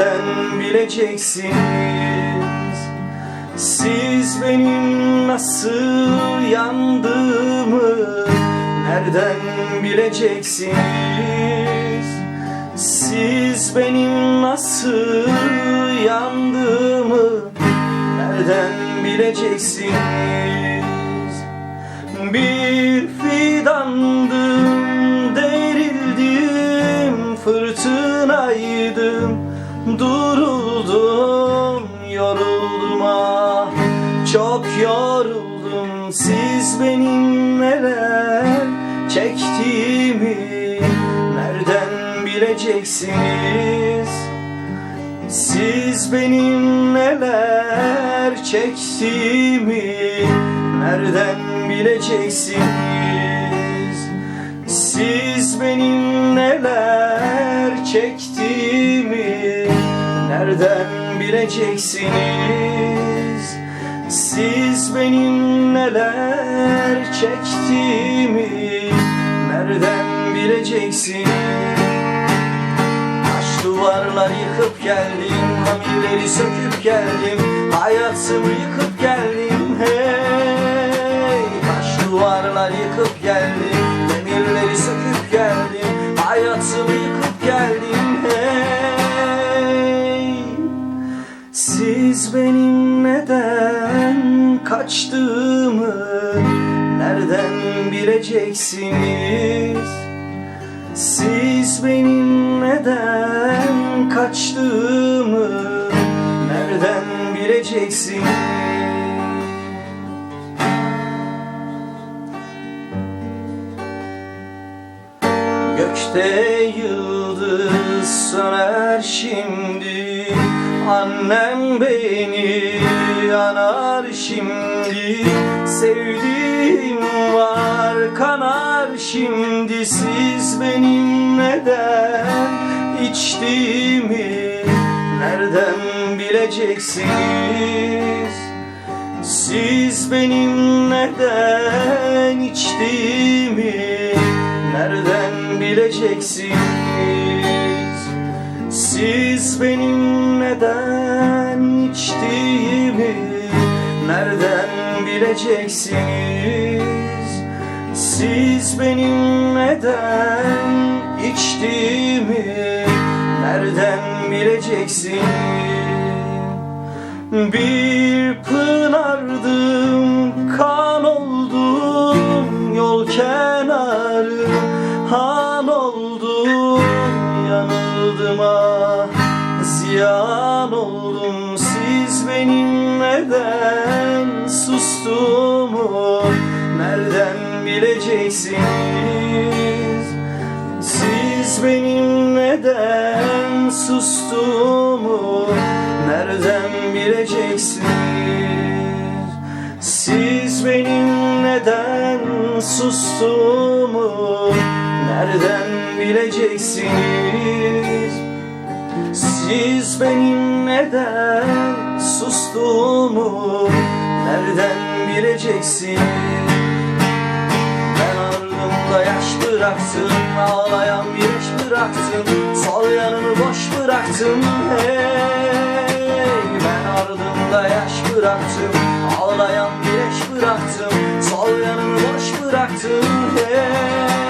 Nereden bileceksiniz? Siz benim nasıl yandığımı Nereden bileceksiniz? Siz benim nasıl yandığımı Nereden bileceksiniz? Bir fidandım Derildim Fırtınaydım Duruldum Yoruldum ah Çok yoruldum Siz benim neler Çektiğimi Nereden bileceksiniz siz benim neler çektiğimi nereden bileceksiniz? Siz benim nereden bileceksiniz? Siz benim neler çektiğimi nereden bileceksiniz? Taş duvarlar yıkıp geldim Hamirleri söküp geldim Hayatımı yıkıp geldim Hey Taş duvarlar yıkıp geldim Siz benim neden kaçtığımı Nereden bileceksiniz siz benim neden kaçtığımı nereden bileceksiniz? Gökte yıldız söner şimdi Annem beni yanar şimdi Sevdiğim var kanar şimdi Siz benim neden içtiğimi Nereden bileceksiniz? Siz benim neden içtiğimi nereden bileceksiniz? Siz benim neden içtiğimi nereden bileceksiniz? Siz benim neden içtiğimi nereden bileceksiniz? Bir pınardım, ziyan oldum. Siz benim neden sustuğumu nereden bileceksiniz? Siz benim neden sustuğumu nereden bileceksiniz? Siz benim neden sustuğumu nereden bileceksiniz? Siz benim neden sustuğumu nereden bileceksiniz? Ben ardımda yaş bıraktım Ağlayan bir eş bıraktım Sol yanımı boş bıraktım. Hey Ben ardımda yaş bıraktım Ağlayan bir eş bıraktım Sol yanımı boş bıraktım. Hey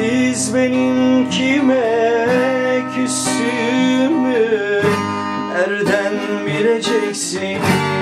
Siz benim kime küsümü Erden bileceksiniz